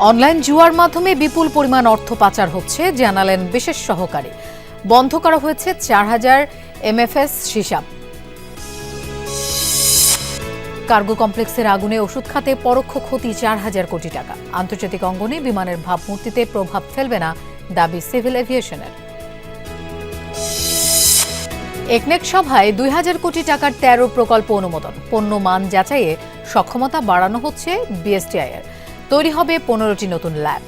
Online জুয়ার মাধ্যমে বিপুল পরিমাণ অর্থ পাচার হচ্ছে, জানালেন বিশেষ সহকারী। বন্ধ করা হয়েছে চার হাজার এমএফএস হিসাব। কার্গো কমপ্লেক্সের আগুনে ওষুধ খাতে পরোক্ষ ক্ষতি চার হাজার কোটি টাকা। আন্তর্জাতিক অঙ্গনে বিমানের ভাবমূর্তিতে প্রভাব ফেলবে না দাবি সিভিল এভিয়েশনের। একনেক সভায় দুই হাজার কোটি টাকার তেরো প্রকল্প অনুমোদন। পণ্য মান যাচাইয়ে সক্ষমতা বাড়ানো হচ্ছে বিএসটিআই এর তৈরি হবে পনেরোটি নতুন ল্যাব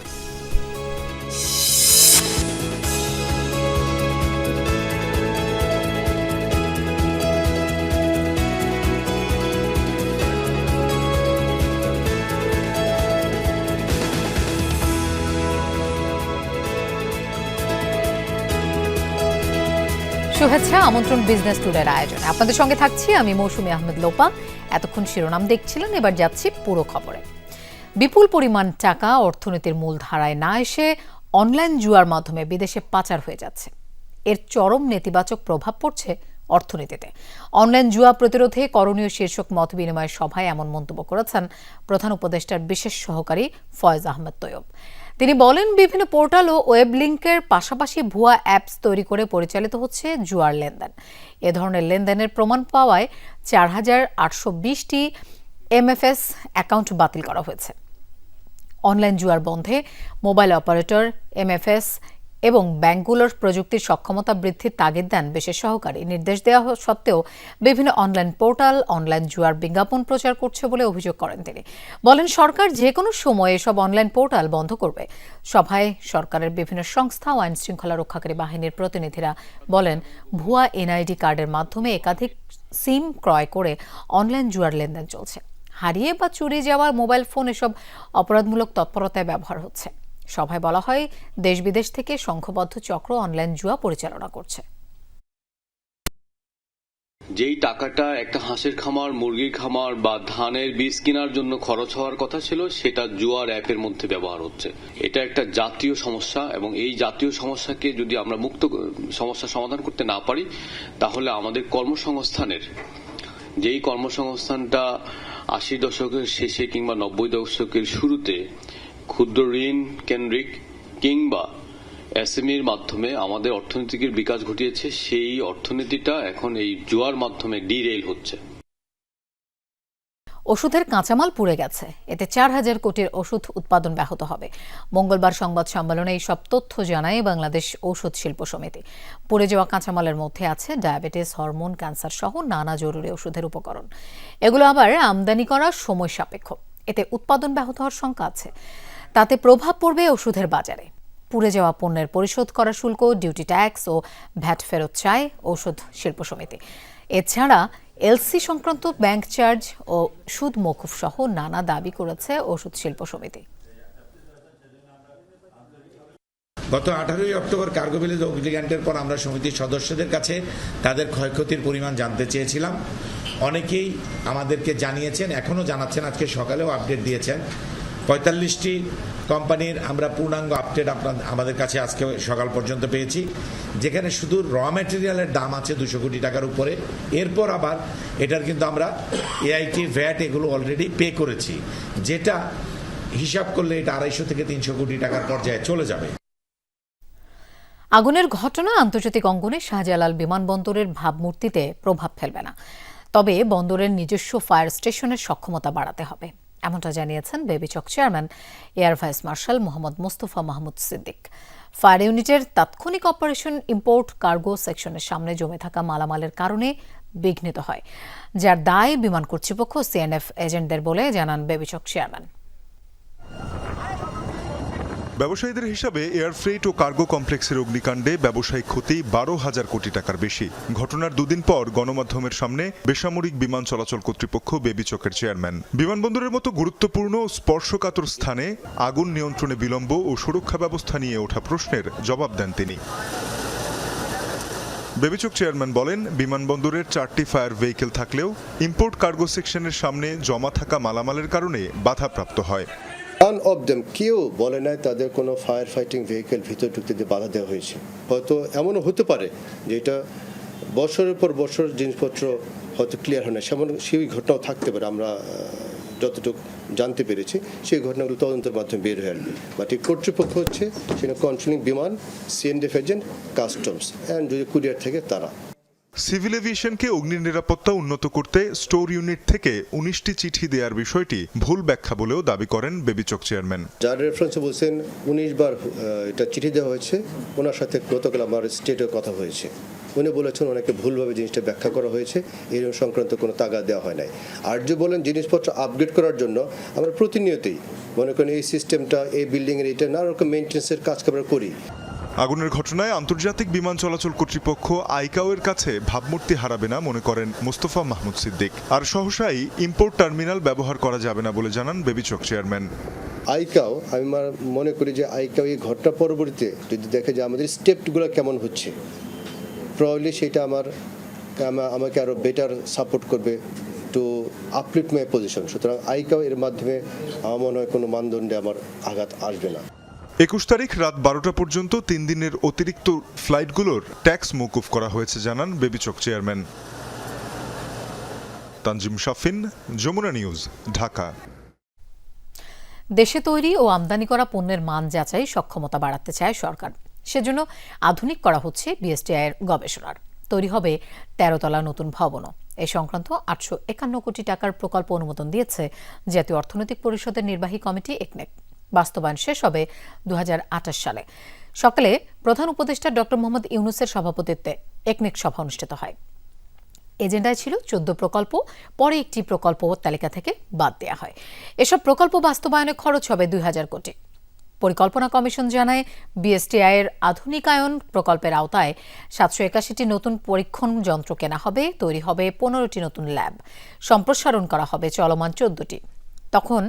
শুভেচ্ছা, আমন্ত্রণ বিজনেস টুডের আয়োজন। আপনাদের সঙ্গে থাকছি আমি মৌসুমী আহমেদ লোপা। এতক্ষণ শিরোনাম দেখছিলেন, এবার যাচ্ছি পুরো খবরে। বিপুল পরিমাণ টাকা অর্থনীতির মূল ধারায় না এসে অনলাইন জুয়ার মাধ্যমে বিদেশে পাচার হয়ে যাচ্ছে। এর চরম নেতিবাচক প্রভাব পড়ছে অর্থনীতিতে। অনলাইন জুয়া প্রতিরোধে করণীয় শীর্ষক মত বিনিময় সভায় এমন মন্তব্য করেছেন প্রধান উপদেষ্টার বিশেষ সহকারী ফয়েজ আহমেদ তৈয়ব। তিনি বলেন, বিভিন্ন পোর্টাল ও ওয়েব লিঙ্কের পাশাপাশি ভুয়া অ্যাপস তৈরি করে পরিচালিত হচ্ছে জুয়ার লেনদেন। এ ধরনের লেনদেনের প্রমাণ পাওয়ায় চার হাজার আটশো বিশটি এমএফএস অ্যাকাউন্ট বাতিল করা হয়েছে। অনলাইন জুয়ার বন্ধে মোবাইল অপারেটর, এমএফএস এবং ব্যাংকগুলোর প্রযুক্তির সক্ষমতা বৃদ্ধির তাগিদ দেন বিশেষ সহকারী। নির্দেশ দেওয়া সত্ত্বেও বিভিন্ন অনলাইন পোর্টাল, অনলাইন জুয়ার বিজ্ঞাপন প্রচার করছে বলে অভিযোগ করেন তিনি। বলেন, সরকার যে কোনো সময় এসব অনলাইন পোর্টাল বন্ধ করবে। সভায় সরকারের বিভিন্ন সংস্থা ও আইন শৃঙ্খলা রক্ষাকারী বাহিনীর প্রতিনিধিরা বলেন, ভুয়া এনআইডি কার্ডের মাধ্যমে একাধিক সিম ক্রয় করে অনলাইন জুয়ার লেনদেন চলছে। হারিয়ে বা চুরি যাওয়া মোবাইল ফোন এসব অপরাধমূলক তৎপরতায় ব্যবহার হচ্ছে। সভায় বলা হয় দেশ বিদেশ থেকে সংঘবদ্ধ চক্র অনলাইন জুয়া পরিচালনা করছে। যেই টাকাটা একটা হাঁসের খামার, মুরগির খামার বা ধানের বীজ কেনার জন্য খরচ হওয়ার কথা ছিল, সেটা জুয়ার অ্যাপের মধ্যে ব্যবহার হচ্ছে। এটা একটা জাতীয় সমস্যা এবং এই জাতীয় সমস্যাকে যদি আমরা মুক্ত সমস্যা সমাধান করতে না পারি, তাহলে আমাদের কর্মসংস্থানের, যেই কর্মসংস্থানটা আশি দশকের শেষে কিংবা নব্বই দশকের শুরুতে ক্ষুদ্র ঋণ কেন্দ্রিক কিংবা এসএমইর মাধ্যমে আমাদের অর্থনীতির বিকাশ ঘটিয়েছে, সেই অর্থনীতিটা এখন এই জুয়ার মাধ্যমে ডিরেল হচ্ছে। ওষুধের কাঁচামাল পুড়ে গেছে। এতে চার হাজার কোটির ওষুধ উৎপাদন ব্যাহত হবে। মঙ্গলবার সংবাদ সম্মেলনে এই সব তথ্য জানায় বাংলাদেশ ঔষধ শিল্প সমিতি। পুড়ে যাওয়া কাঁচামালের মধ্যে আছে ডায়াবেটিস, হরমোন, ক্যান্সার সহ নানা জরুরি ওষুধের উপকরণ। এগুলো আবার আমদানি করা সময় সাপেক্ষ। এতে উৎপাদন ব্যাহত হওয়ার শঙ্কা আছে। তাতে প্রভাব পড়বে ওষুধের বাজারে। পুড়ে যাওয়া পণ্যের পরিশোধ করা শুল্ক ডিউটি ট্যাক্স ও ভ্যাট ফেরত চায় ঔষধ শিল্প সমিতি। এছাড়া এলসি সংক্রান্ত ব্যাংক চার্জ ও সুদ মকুফ সহ নানা দাবি করেছে ওষুধ শিল্প সমিতি। গত আঠারোই অক্টোবর কার্গো ভিলেজ অগ্নিকাণ্ডের পর আমরা সমিতির সদস্যদের কাছে তাদের ক্ষয়ক্ষতির পরিমাণ জানতে চেয়েছিলাম। অনেকেই আমাদেরকে জানিয়েছেন এখনও জানাচ্ছেন, আজকে সকালেও আপডেট দিয়েছেন। পঁয়তাল্লিশটি কোম্পানির আমরা পূর্ণাঙ্গ আপডেট আপনার, আমাদের কাছে আজকে সকাল পর্যন্ত পেয়েছি। যেখানে শুধু র ম্যাটেরিয়ালের দাম আছে দুশো কোটি টাকার উপরে। এরপর আবার এটার কিন্তু আমরা এআইটি ভ্যাট এগুলো অলরেডি পে করেছি। যেটা হিসাব করলে এটা আড়াইশো থেকে তিনশো কোটি টাকার পর্যায়ে চলে যাবে। আগুনের ঘটনা আন্তর্জাতিক অঙ্গনে শাহজালাল বিমানবন্দরের ভাবমূর্তিতে প্রভাব ফেলবে না। তবে বন্দরের নিজস্ব ফায়ার স্টেশনের সক্ষমতা বাড়াতে হবে। এমনটা জানিয়েছেন বেবিচক chairman air vice marshal Mohammad Mostafa Mahmud Siddique. Fire ইউনিটের তাৎক্ষণিক অপারেশন ইম্পোর্ট কার্গো সেকশনের সামনে জমে থাকা মালামালের কারণে বিঘ্নিত হয়, যার দায় বিমান কর্তৃপক্ষ, সিএনএফ এজেন্টদের বলে জানান বেবিচক চেয়ারম্যান। ব্যবসায়ীদের হিসাবে এয়ার ফ্রেট ও কার্গো কমপ্লেক্সের অগ্নিকাণ্ডে ব্যবসায়িক ক্ষতি বারো হাজার কোটি টাকার বেশি। ঘটনার দুদিন পর গণমাধ্যমের সামনে বেসামরিক বিমান চলাচল কর্তৃপক্ষ বেবিচকের চেয়ারম্যান। বিমানবন্দরের মতো গুরুত্বপূর্ণ স্পর্শকাতর স্থানে আগুন নিয়ন্ত্রণে বিলম্ব ও সুরক্ষা ব্যবস্থা নিয়ে ওঠা প্রশ্নের জবাব দেন তিনি। বেবিচক চেয়ারম্যান বলেন, বিমানবন্দরের চারটি ফায়ার ভেহিকেল থাকলেও ইম্পোর্ট কার্গো সেকশনের সামনে জমা থাকা মালামালের কারণে বাধাপ্রাপ্ত হয়। None of them কেউ বলে নাই তাদের কোনো ফায়ার ফাইটিং ভেহিকেল ভিতর ঢুকতে দিয়ে বাধা দেওয়া হয়েছে। হয়তো এমনও হতে পারে যে এটা বছরের পর বছর জিনিসপত্র হয়তো ক্লিয়ার হয় না সেমন সেই ঘটনাও থাকতে পারে, আমরা যতটুকু জানতে পেরেছি, সেই ঘটনাগুলো তদন্তের মাধ্যমে বের হয়ে আসবে। বাট এই কর্তৃপক্ষ হচ্ছে সেটা কন্ট্রোলিং বিমান সিএনডিএফ এজেন্ট কাস্টমস অ্যান্ড যদি কুরিয়ার থেকে তারা। সিভিল এভিয়েশনকে অগ্নি নিরাপত্তা উন্নত করতে স্টোর ইউনিট থেকে উনিশটি চিঠি দেওয়ার বিষয়টি ভুল ব্যাখ্যা বলেও দাবি করেন বেবিচক চেয়ারম্যান। যার রেফারেন্সে বলছেন, উনিশ বার এটা চিঠি দেওয়া হয়েছে। ওনার সাথে গতকাল আমার স্টেটে কথা হয়েছে। উনি বলেছেন ওনাকে ভুলভাবে জিনিসটা ব্যাখ্যা করা হয়েছে। এই সংক্রান্ত কোনো তাগা দেওয়া হয় নাই। আর যে বলেন, জিনিসপত্র আপগ্রেড করার জন্য আমরা প্রতিনিয়তই মনে করেন এই সিস্টেমটা এই বিল্ডিংয়ের এটা নানা রকম মেনটেন্সের কাজ আমরা করি। আগুনের ঘটনায় আন্তর্জাতিক বিমান চলাচল কর্তৃপক্ষ আইকাওয়ের কাছে ভাবমূর্তি হারাবে না মনে করেন মোস্তফা মাহমুদ সিদ্দিক। আর সহসাই ইম্পোর্ট টার্মিনাল ব্যবহার করা যাবে না বলে জানান বেবিচক চেয়ারম্যান। আইকাও, আমি মনে করি যে আইকাও এই ঘটনা পরবর্তীতে যদি দেখে যে আমাদের স্টেপগুলো কেমন হচ্ছে প্রবলি সেটা আমার আমাকে আরও বেটার সাপোর্ট করবে টু আপলিফট মাই পজিশন সুতরাং আইকাও এর মাধ্যমে আমার মনে হয় কোনো মানদণ্ডে আমার আঘাত আসবে না। একুশ তারিখ রাত বারোটা পর্যন্ত তিন দিনের অতিরিক্ত ফ্লাইটগুলোর ট্যাক্স মৌকুফ করা হয়েছে, জানান বেবিচক চেয়ারম্যান। তানজিম শাফিন, যমুনা নিউজ, ঢাকা। দেশে তৈরি ও আমদানি করা পণ্যের মান যাচাই সক্ষমতা বাড়াতে চায় সরকার। সেজন্য আধুনিক করা হচ্ছে বিএসটিআইয়ের গবেষণার। তৈরি হবে তেরোতলা নতুন ভবনও। এ সংক্রান্ত আটশো একান্ন কোটি টাকার প্রকল্প অনুমোদন দিয়েছে জাতীয় অর্থনৈতিক পরিষদের নির্বাহী কমিটি, একনেক। বাস্তবায়ন শেষ হবে দু হাজার আঠাশ সালে। সকালে প্রধান উপদেষ্টা ড মোহাম্মদ ইউনুসের সভাপতিত্বে একনেক সভা অনুষ্ঠিত হয়। এজেন্ডায় ছিল চোদ্দ প্রকল্প, পরে একটি প্রকল্প তালিকা থেকে বাদ দেওয়া হয়। এসব প্রকল্প বাস্তবায়নে খরচ হবে দুই হাজার কোটি। পরিকল্পনা কমিশন জানায়, বিএসটিআই এর আধুনিকায়ন প্রকল্পের আওতায় সাতশো একাশিটি নতুন পরীক্ষণ যন্ত্র কেনা হবে, তৈরি হবে পনেরোটি নতুন ল্যাব। সম্প্রসারণ করা হবে চলমান চোদ্দটি। তখন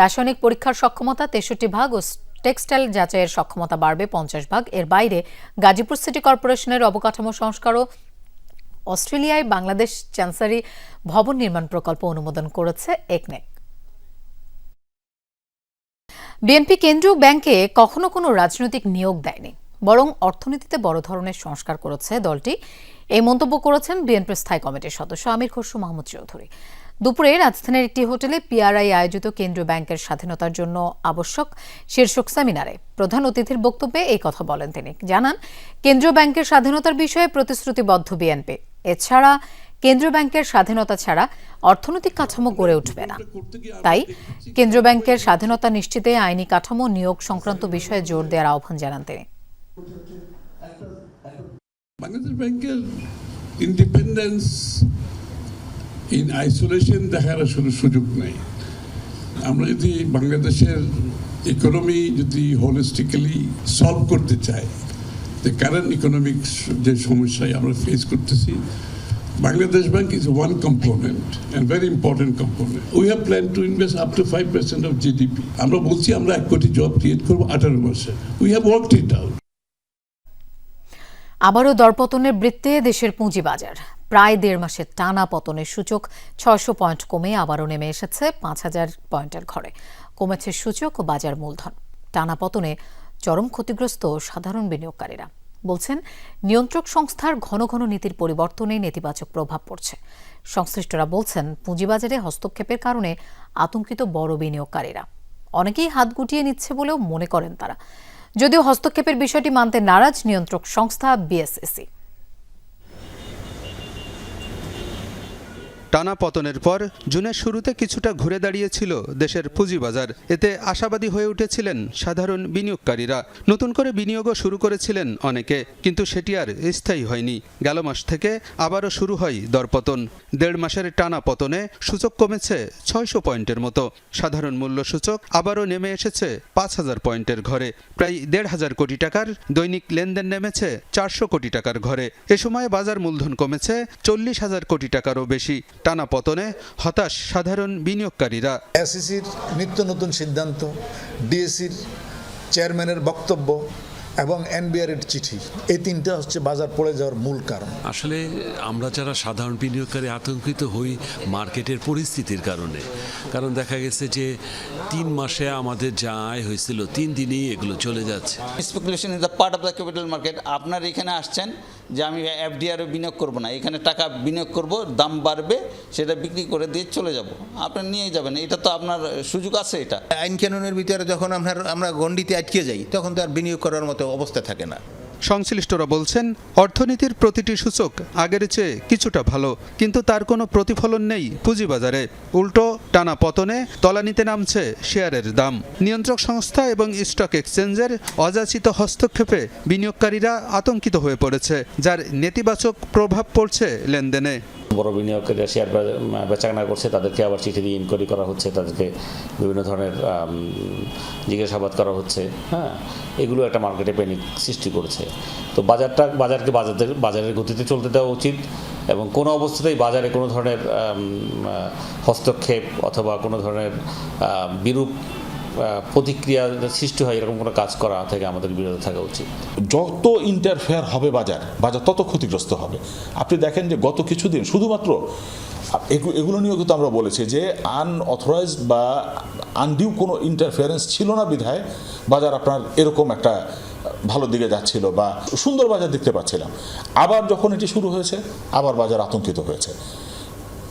রাসায়নিক পরীক্ষার সক্ষমতা তেষট্টি ভাগ ও টেক্সটাইল যাচাইয়ের সক্ষমতা বাড়বে পঞ্চাশ ভাগ। এর বাইরে গাজীপুর সিটি কর্পোরেশনের অবকাঠামো সংস্কারও অস্ট্রেলিয়ায় বাংলাদেশ চ্যান্সারি ভবন নির্মাণ প্রকল্প অনুমোদন করেছে একনেক বিএনপি কেন্দ্রীয় ব্যাংকে কখনো কোনো রাজনৈতিক নিয়োগ দেয়নি, বরং অর্থনীতিতে বড় ধরনের সংস্কার করেছে দলটি। এই মন্তব্য করেছেন বিএনপির স্থায়ী কমিটির সদস্য আমির খসরু মাহমুদ চৌধুরী। দুপুরে রাজধানীর একটি হোটেলে পিআরআই আয়োজিত কেন্দ্রীয় ব্যাংকের স্বাধীনতার জন্য আবশ্যক শীর্ষক সেমিনারে প্রধান অতিথির বক্তব্যে এই কথা বলেন তিনি। জানান, কেন্দ্রীয় ব্যাংকের স্বাধীনতার বিষয়ে প্রতিশ্রুতিবদ্ধ বিএনপি। এছাড়া কেন্দ্রীয় ব্যাংকের স্বাধীনতা ছাড়া অর্থনৈতিক কাঠামো গড়ে উঠবে না। তাই কেন্দ্রীয় ব্যাংকের স্বাধীনতা নিশ্চিতে আইনি কাঠামো নিয়োগ সংক্রান্ত বিষয়ে জোর দেওয়ার আহ্বান জানান তিনি। বাংলাদেশ ব্যাংকের ইন্ডিপেন্ডেন্স ইন আইসোলেশন দেখার আসলে সুযোগ নেই। আমরা যদি বাংলাদেশের ইকোনমি যদি হোলিস্টিক্যালি সলভ করতে চাই যে কারেন্ট ইকোনমিক যে সমস্যায় আমরা ফেস করতেছি, Bangladesh bank is one component and very important component we have plan to invest up to five percent of GDP আমরা বলছি আমরা এক কোটি জব ক্রিয়েট করব আঠারো মাসে we have worked it out আবারও দরপতনের বৃত্তে দেশের পুঁজিবাজার। প্রায় দেড় মাসের টানা পতনের সূচক ছয়শো পয়েন্ট কমে আবারও নেমে এসেছে পাঁচ হাজার পয়েন্টের ঘরে। কমেছে সূচক ও বাজার মূলধন। টানা পতনে চরম ক্ষতিগ্রস্ত সাধারণ বিনিয়োগকারীরা। বলছেন, নিয়ন্ত্রক সংস্থার ঘন ঘন নীতির পরিবর্তনে নেতিবাচক প্রভাব পড়ছে। সংশ্লিষ্টরা বলছেন, পুঁজিবাজারে হস্তক্ষেপের কারণে আতঙ্কিত বড় বিনিয়োগকারীরা। অনেকেই হাত গুটিয়ে নিচ্ছে বলেও মনে করেন তারা। যদিও হস্তক্ষেপের বিষয়টি মানতে নারাজ নিয়ন্ত্রক সংস্থা বিএসএসি টানা পতনের পর জুনের শুরুতে কিছুটা ঘুরে দাঁড়িয়েছিল দেশের পুঁজিবাজার। এতে আশাবাদী হয়ে উঠেছিলেন সাধারণ বিনিয়োগকারীরা। নতুন করে বিনিয়োগও শুরু করেছিলেন অনেকে, কিন্তু সেটি আর স্থায়ী হয়নি। গেল মাস থেকে আবারও শুরু হয় দরপতন। দেড় মাসের টানা পতনে সূচক কমেছে ছয়শো পয়েন্টের মতো। সাধারণ মূল্য সূচক আবারও নেমে এসেছে পাঁচ হাজার পয়েন্টের ঘরে। প্রায় দেড় হাজার কোটি টাকার দৈনিক লেনদেন নেমেছে চারশো কোটি টাকার ঘরে। এ সময় বাজার মূলধন কমেছে চল্লিশ হাজার কোটি টাকারও বেশি। টানা পতনে হতাশ সাধারণ বিনিয়োগকারীরা। এসিসির নিত্য নতুন সিদ্ধান্ত ডিএসির চেয়ারম্যানের বক্তব্য এবং এনবিআর এর চিঠি এই তিনটা হচ্ছে বাজার পড়ে যাওয়ার মূল কারণ। আসলে আমরা যারা সাধারণ বিনিয়োগকারী আতঙ্কিত হই মার্কেটের পরিস্থিতির কারণে কারণ দেখা গেছে যে তিন মাসে আমাদের যা আয় হয়েছিল তিন দিনেই এগুলো চলে যাচ্ছে। Speculation is the part of the capital market আপনার এখানে আসছেন যে আমি এফডিআরও বিনিয়োগ করব না, এখানে টাকা বিনিয়োগ করব, দাম বাড়বে, সেটা বিক্রি করে দিয়ে চলে যাব। আপনি নিয়ে যাবেন, এটা তো আপনার সুযোগ আছে এটা। আইন কানুনের ভিতরে যখন আপনার আমরা গণ্ডিতে আটকে যাই, তখন তো আর বিনিয়োগ করার মতো অবস্থা থাকে না। সংশ্লিষ্টরা বলছেন, অর্থনীতির প্রতিটি সূচক আগের চেয়ে কিছুটা ভালো, কিন্তু তার কোনো প্রতিফলন নেই পুঁজিবাজারে। উল্টো, টানা পতনে তলানিতে নামছে শেয়ারের দাম। নিয়ন্ত্রক সংস্থা এবং স্টক এক্সচেঞ্জের অযাচিত হস্তক্ষেপে বিনিয়োগকারীরা আতঙ্কিত হয়ে পড়েছে, যার নেতিবাচক প্রভাব পড়ছে লেনদেনে। বড় বিনিয়োগকারীরা শেয়ার বেচাকেনা করছে, তাদেরকে আবার চিঠি দিয়ে ইনকোয়ারি করা হচ্ছে, তাদেরকে বিভিন্ন ধরনের জিজ্ঞাসাবাদ করা হচ্ছে হ্যাঁ? এগুলো একটা মার্কেটে প্যানিক সৃষ্টি করছে। তো বাজারটা, বাজারকে বাজারের বাজারের গতিতে চলতে দেওয়া উচিত এবং কোনো অবস্থাতেই বাজারে কোনো ধরনের হস্তক্ষেপ অথবা কোনো ধরনের বিরূপ প্রতিক্রিয়া সৃষ্টি হয়, এরকম কোনো কাজ করা থেকে আমাদের বিরত থাকা উচিত। যত ইন্টারফেয়ার হবে বাজার বাজার তত ক্ষতিগ্রস্ত হবে। আপনি দেখেন যে গত কিছুদিন শুধুমাত্র, এগু- এগুলো নিয়েও কিন্তু আমরা বলেছি যে আনঅথরাইজড বা আনডিউ কোনো ইন্টারফেয়ারেন্স ছিল না বিধায় বাজার আপনার এরকম একটা ভালো দিকে যাচ্ছিল বা সুন্দর বাজার দেখতে পাচ্ছিলাম। আবার যখন এটি শুরু হয়েছে, আবার বাজার আতঙ্কিত হয়েছে।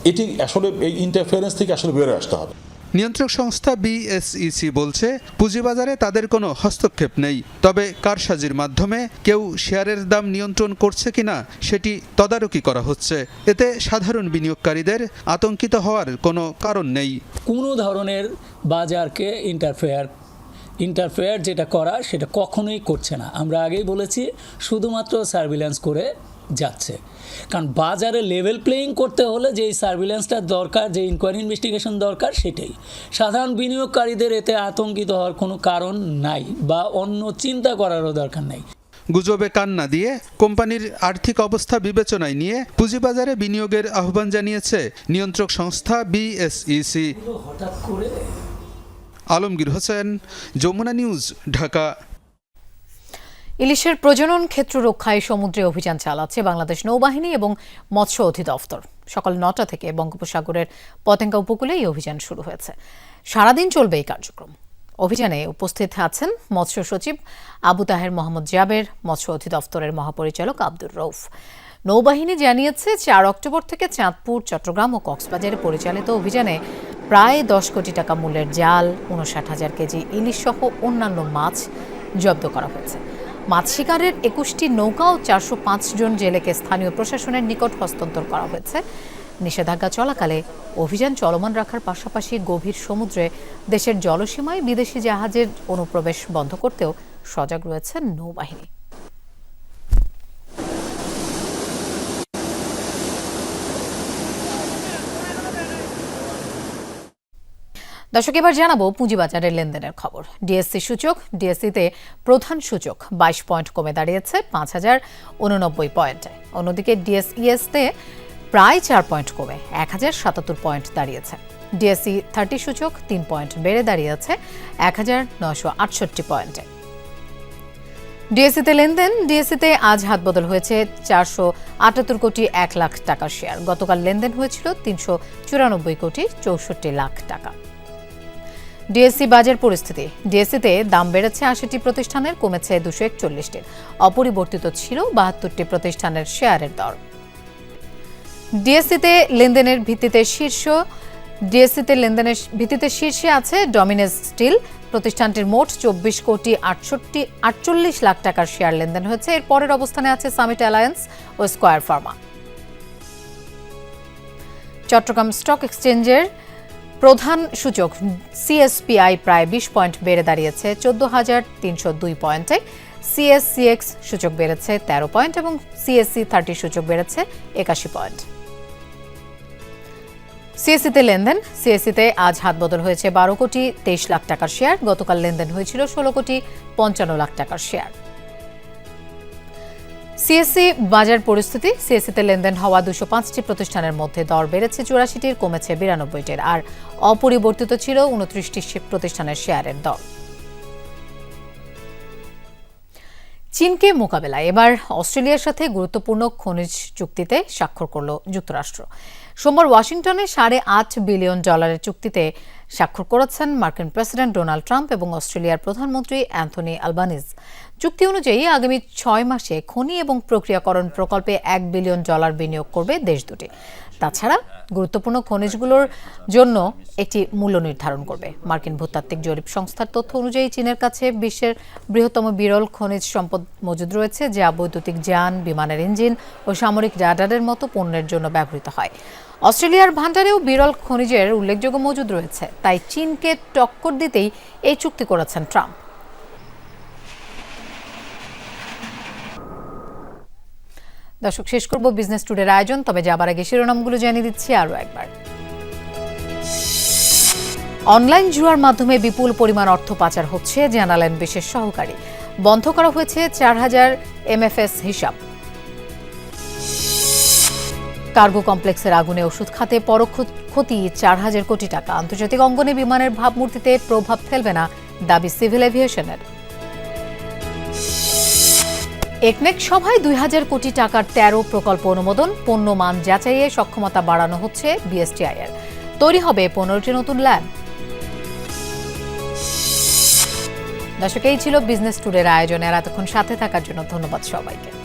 এটি আসলে এই ইন্টারফেয়ারেন্স থেকে আসলে বেরোয় আসতে হবে। নিয়ন্ত্রক সংস্থা বিএসইসি বলছে, পুঁজিবাজারে তাদের কোনো হস্তক্ষেপ নেই। তবে কারসাজির মাধ্যমে কেউ শেয়ারের দাম নিয়ন্ত্রণ করছে কিনা, সেটি তদারকি করা হচ্ছে। এতে সাধারণ বিনিয়োগকারীদের আতঙ্কিত হওয়ার কোনো কারণ নেই। কোনো ধরনের বাজারকে ইন্টারফেয়ার ইন্টারফেয়ার যেটা করা, সেটা কখনোই করছে না। আমরা আগেই বলেছি, শুধুমাত্র সার্ভিল্যান্স করে যাচ্ছে। কারণ বাজারে লেভেল প্লেয়িং করতে হলে যেই সার্ভিল্যান্সটা দরকার যে ইনকোয়ারি ইনভেস্টিগেশন দরকার সেটাই। সাধারণ বিনিয়োগকারীদের এতে আতঙ্কিত হওয়ার কোনো কারণ নাই বা অন্য চিন্তা করারও দরকার নাই। গুজবে কান না দিয়ে কোম্পানির আর্থিক অবস্থা বিবেচনায় নিয়ে পুঁজিবাজারে বিনিয়োগের আহ্বান জানিয়েছে নিয়ন্ত্রক সংস্থা বিএসইসি করে আলমগীর হোসেন যমুনা নিউজ ঢাকা। ইলিশের প্রজনন ক্ষেত্র রক্ষায় সমুদ্রে অভিযান চালাচ্ছে বাংলাদেশ নৌবাহিনী এবং মৎস্য অধিদপ্তর। সকাল নটা থেকে বঙ্গোপসাগরের পতেঙ্গা উপকূলে এই অভিযান শুরু হয়েছে। সারাদিন চলবে এই কার্যক্রম। অভিযানে উপস্থিত আছেন মৎস্য সচিব আবু তাহের মোহাম্মদ জাবের, মৎস্য অধিদপ্তরের মহাপরিচালক আব্দুর রৌফ নৌবাহিনী জানিয়েছে, চার অক্টোবর থেকে চাঁদপুর, চট্টগ্রাম ও কক্সবাজারে পরিচালিত অভিযানে প্রায় দশ কোটি টাকা মূল্যের জাল, উনষাট হাজার কেজি ইলিশ সহ অন্যান্য মাছ জব্দ করা হয়েছে। মাছ শিকারের একুশটি নৌকা ও চারশো পাঁচ জন জেলেকে স্থানীয় প্রশাসনের নিকট হস্তান্তর করা হয়েছে। নিষেধাজ্ঞা চলাকালে অভিযান চলমান রাখার পাশাপাশি গভীর সমুদ্রে দেশের জলসীমায় বিদেশি জাহাজের অনুপ্রবেশ বন্ধ করতেও সজাগ রয়েছে নৌবাহিনী। দর্শক, এবার জানাব পুঁজিবাজারের লেনদেনের খবর। ডিএসসি সূচক, ডিএসসিতে প্রধান সূচক বাইশ পয়েন্ট কমে দাঁড়িয়েছে, পাঁচ হাজার উননব্বই পয়েন্টে। অন্যদিকে ডিএসইএসতে প্রায় চার পয়েন্ট কমে, এক হাজার সাতাত্তর পয়েন্ট দাঁড়িয়েছে। ডিএসসি থার্টি সূচক তিন পয়েন্ট বেড়ে দাঁড়িয়েছে, এক হাজার নশো আটষট্টি পয়েন্টে। ডিএসসিতে লেনদেন, ডিএসসিতে আজ হাত বদল হয়েছে চারশো আটাত্তর কোটি এক লাখ টাকার শেয়ার। গতকাল লেনদেন হয়েছিল তিনশো চুরানব্বই কোটি চৌষট্টি লাখ টাকা। ডিএসসি বাজার পরিস্থিতি। ডিএসসিতে দাম বেড়েছে আশিটি প্রতিষ্ঠানের, কমেছে দুশো একচল্লিশটির অপরিবর্তিত ছিল বাহাত্তরটি প্রতিষ্ঠানের শেয়ারের দর। ডিএসসিতে লেনদেনের ভিত্তিতে শীর্ষ, ডিএসসিতে লেনদেনের ভিত্তিতে শীর্ষে আছে ডমিনেস স্টিল। প্রতিষ্ঠানটির মোট চব্বিশ কোটি আটষট্টি, আটচল্লিশ লাখ টাকার শেয়ার লেনদেন হয়েছে। এর পরের অবস্থানে আছে সামিট অ্যালায়েন্স ও স্কোয়ার ফার্মা। চট্টগ্রাম স্টক এক্সচেঞ্জের প্রধান সূচক সিএসপিআই প্রায় বিশ পয়েন্ট বেড়ে দাঁড়িয়েছে, চোদ্দ হাজার তিনশো দুই পয়েন্টে। সিএসসিএক্স সূচক বেড়েছে তেরো পয়েন্ট এবং সিএসসি থার্টি সূচক বেড়েছে একাশি পয়েন্ট। সিএসসিতে লেনদেন সিএসসিতে আজ হাত বদল হয়েছে বারো কোটি তেইশ লাখ টাকার শেয়ার গতকাল লেনদেন হয়েছিল ষোলো কোটি পঞ্চান্ন লাখ টাকার শেয়ার সিএসসি বাজার পরিস্থিতি, সিএসসিতে লেনদেন হওয়া দুশো পাঁচটি প্রতিষ্ঠানের মধ্যে দর বেড়েছে চুরাশিটির, কমেছে বিরানব্বইটির, আর অপরিবর্তিত ছিল উনত্রিশটি প্রতিষ্ঠানের শেয়ারের দর। চীনকে মোকাবেলায় এবার অস্ট্রেলিয়ার সাথে গুরুত্বপূর্ণ খনিজ চুক্তিতে স্বাক্ষর করল যুক্তরাষ্ট্র। সোমবার ওয়াশিংটনে সাড়ে আট বিলিয়ন ডলারের চুক্তিতে স্বাক্ষর করেছেন মার্কিন প্রেসিডেন্ট ডোনাল্ড ট্রাম্প এবং অস্ট্রেলিয়ার প্রধানমন্ত্রী অ্যান্থনি আলবানিজ চুক্তি অনুযায়ী আগামী ছয় মাসে খনি এবং প্রক্রিয়াকরণ প্রকল্পে এক বিলিয়ন ডলার বিনিয়োগ করবে দেশ দুটি। তাছাড়া গুরুত্বপূর্ণ খনিজগুলোর জন্য একটি মূল্য নির্ধারণ করবে। মার্কিন ভূতাত্ত্বিক জরিপ সংস্থার তথ্য অনুযায়ী চীনের কাছে বিশ্বের বৃহত্তম বিরল খনিজ সম্পদ মজুদ রয়েছে, যা বৈদ্যুতিক যান, বিমানের ইঞ্জিন ও সামরিক রাডারের মতো পণ্যের জন্য ব্যবহৃত হয়। অস্ট্রেলিয়ার ভান্ডারেও বিরল খনিজের উল্লেখযোগ্য মজুদ রয়েছে, তাই চীনকে টক্কর দিতেই এই চুক্তি করেছেন ট্রাম্প। দর্শক, শেষ করব বিজনেস টুডের আয়োজন, তবে যাবার আগে শিরোনামগুলো জানিয়ে দিচ্ছি আরও একবার। অনলাইন জুয়ার মাধ্যমে বিপুল পরিমাণ অর্থ পাচার হচ্ছে, জানালেন বিশেষ সহকারী। বন্ধ করা হয়েছে চার হাজার এমএফএস হিসাব। কার্গো কমপ্লেক্সের আগুনে ওষুধ খাতে পরোক্ষ ক্ষতি চার হাজার কোটি টাকা। আন্তর্জাতিক অঙ্গনে বিমানের ভাবমূর্তিতে প্রভাব ফেলবে না দাবি সিভিল এভিয়েশনের। একনেক সভায় দুই হাজার কোটি টাকার তেরো প্রকল্প অনুমোদন পণ্য মান যাচাইয়ে সক্ষমতা বাড়ানো হচ্ছে বিএসটিআই এর তৈরি হবে পনেরোটি নতুন ল্যাব। দর্শক, এই ছিল বিজনেস ট্যুরের আয়োজনের এতক্ষণ সাথে থাকার জন্য ধন্যবাদ সবাইকে।